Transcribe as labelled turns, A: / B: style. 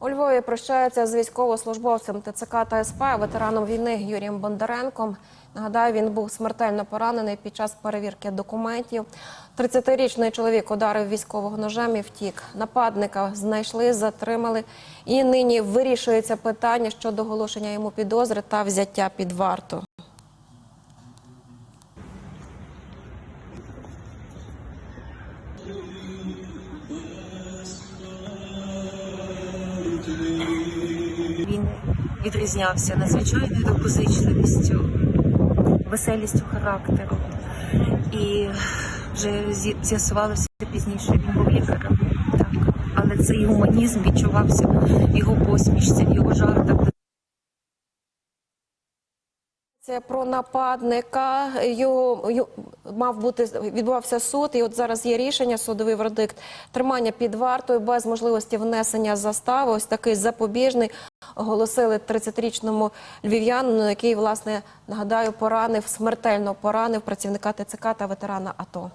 A: У Львові прощаються з військовослужбовцем ТЦК та СП, ветераном війни Юрієм Бондаренком. Нагадаю, він був смертельно поранений під час перевірки документів. 30-річний чоловік ударив військового ножем і втік. Нападника знайшли, затримали. І нині вирішується питання щодо оголошення йому підозри та взяття під варту.
B: Він відрізнявся надзвичайною доброзичливістю, веселістю характеру. І вже з'ясувалося пізніше, він був лікарем. Так. Але цей гуманізм відчувався його посмішці, в його жартах.
A: Це про нападника. Його, його мав бути відбувався суд, і от зараз є рішення, судовий вердикт тримання під вартою без можливості внесення застави. Ось такий запобіжний оголосили 30-річному львів'янину, який власне нагадаю поранив смертельно поранив працівника ТЦК та ветерана АТО.